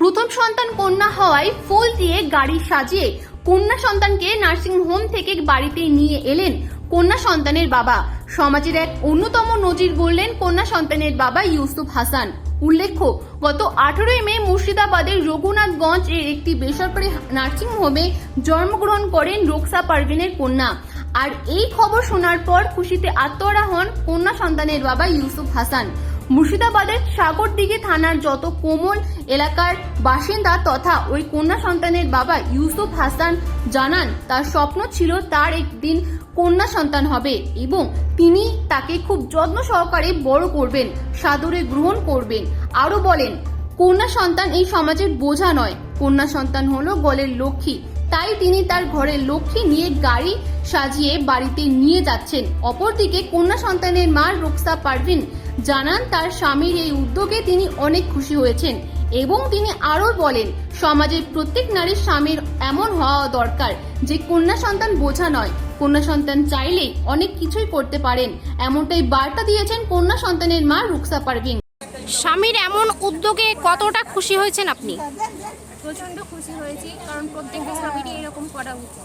প্রথম সন্তান কন্যা হওয়ায় ফুল দিয়ে গাড়ি সাজিয়ে কন্যা সন্তানকে নার্সিং হোম থেকে বাড়িতে নিয়ে এলেন কন্যা সন্তানের বাবা। সমাজের এক অন্যতম নজির বললেন কন্যা সন্তানের বাবা ইউসুফ হাসান। উল্লেখ্য, গত আঠেরোই মে মুর্শিদাবাদের রঘুনাথগঞ্জ এর একটি বেসরকারি নার্সিং হোমে জন্মগ্রহণ করেন রোকসা পারভিনের কন্যা। আর এই খবর শোনার পর খুশিতে আত্মহারা হন কন্যা সন্তানের বাবা ইউসুফ হাসান। মুর্শিদাবাদের সাগরদিঘি থানার যত কোমল এলাকার বাসিন্দা তথা ওই কন্যা সন্তানের বাবা ইউসুফ হাসান জানান, তার স্বপ্ন ছিল তার একদিন কন্যা সন্তান হবে এবং তিনি তাকে খুব যত্ন সহকারে বড় করবেন, সাদরে গ্রহণ করবেন। আরও বলেন, কন্যা সন্তান এই সমাজের বোঝা নয়। কন্যা সন্তান হলো গলের লক্ষ্মী। তাই তিনি তার ঘরের লক্ষ্মী নিয়ে গাড়ি সাজিয়ে বাড়িতে নিয়ে যাচ্ছেন। অপরদিকে কন্যা সন্তানের মা রোকসা পারভিন জানান তার স্বামীর এই উদ্যোগে তিনি অনেক খুশি হয়েছেন এবং তিনি আরও বলেন সমাজের প্রত্যেক নারীর স্বামীর এমন হওয়া দরকার যে কন্যা সন্তান বোঝা নয়। কন্যা সন্তান চাইলেই অনেক কিছুই করতে পারেন। এমনটাই বার্তা দিয়েছেন কন্যা সন্তানের মা রুকসা পারভিন। স্বামীর এমন উদ্যোগে কতটা খুশি হয়েছেন আপনি? প্রচণ্ড খুশি হয়েছি কারণ প্রত্যেকটা স্বামীরই এরকম করা উচিত।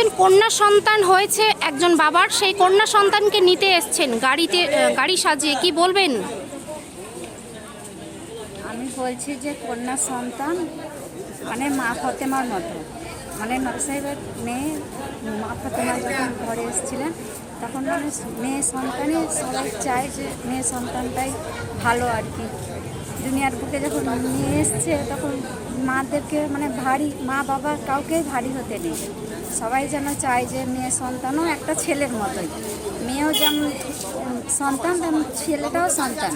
একজন কন্যা সন্তান হয়েছে একজন বাবার, সেই কন্যা সন্তানকে নিতে এসছেন। গাড়িতে গাড়ি সাজিয়ে কি বলবেন? আমি বলছি যে কন্যা সন্তান মানে মা ফতেমার মতো। মানে নবী মেয়ে মা ফতেমা যখন ঘরে এসেছিলেন, তখন মানে মেয়ে সন্তানই সবাই চায় যে মেয়ে সন্তানটাই ভালো আর কি। দুনিয়ার বুকে যখন নিয়ে এসছে, তখন মাদেরকে মানে ভারী, মা বাবা কাউকেই ভারী হতে নেই। সবাই যেন চায় যে মেয়ে সন্তানও একটা ছেলের মতোই। মেয়েও যেমন সন্তান তেমন ছেলেটাও সন্তান।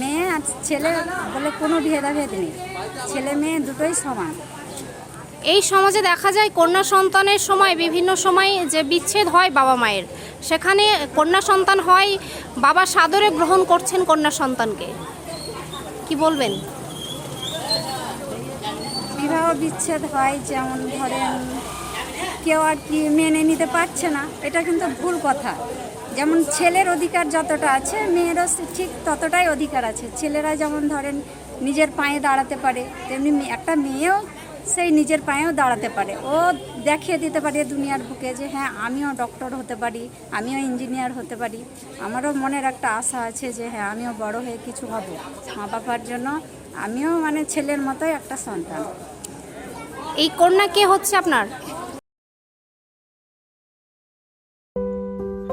মেয়ে আর ছেলে বলে কোনো ভেদাভেদ নেই। ছেলে মেয়ে দুটোই সমান। এই সমাজে দেখা যায় কন্যা সন্তানের সময় বিভিন্ন সময় যে বিচ্ছেদ হয় বাবা মায়ের। সেখানে কন্যা সন্তান হয় বাবা সাদরে গ্রহণ করছেন কন্যা সন্তানকে। কি বলবেন? বিবাহ বিচ্ছেদ হয় যেমন ধরেন কেউ আর কি মেনে নিতে পারছে না। এটা কিন্তু ভুল কথা। যেমন ছেলের অধিকার যতটা আছে, মেয়েরও ঠিক ততটাই অধিকার আছে। ছেলেরা যেমন ধরেন নিজের পায়ে দাঁড়াতে পারে, তেমনি একটা মেয়েও সেই নিজের পায়েও দাঁড়াতে পারে। ও দেখিয়ে দিতে পারে দুনিয়ার বুকে যে হ্যাঁ আমিও ডক্টর হতে পারি, আমিও ইঞ্জিনিয়ার হতে পারি। আমারও মনের একটা আশা আছে যে হ্যাঁ আমিও বড় হয়ে কিছু হব। মা বাবার জন্য আমিও মানে ছেলের মতোই একটা সন্তান। এই কন্যা কে হচ্ছে আপনার?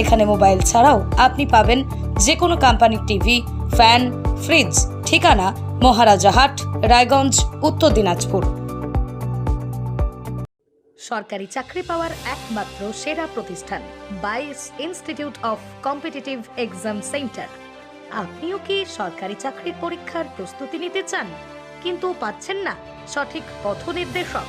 এখানে মোবাইল ছাড়াও আপনি পাবেন যে কোনো কোম্পানির টিভি, ফ্যান, ফ্রিজ, ঠিকানা মহারাজা হাট, রায়গঞ্জ, উত্তর দিনাজপুর। সরকারি চাকরি পাওয়ার একমাত্র সেরা প্রতিষ্ঠান, বাইস institute of competitive exam centre. আপনিও কি সরকারি চাকরির পরীক্ষার প্রস্তুতি নিতে চান? কিন্তু পাচ্ছেন না সঠিক পথ নির্দেশক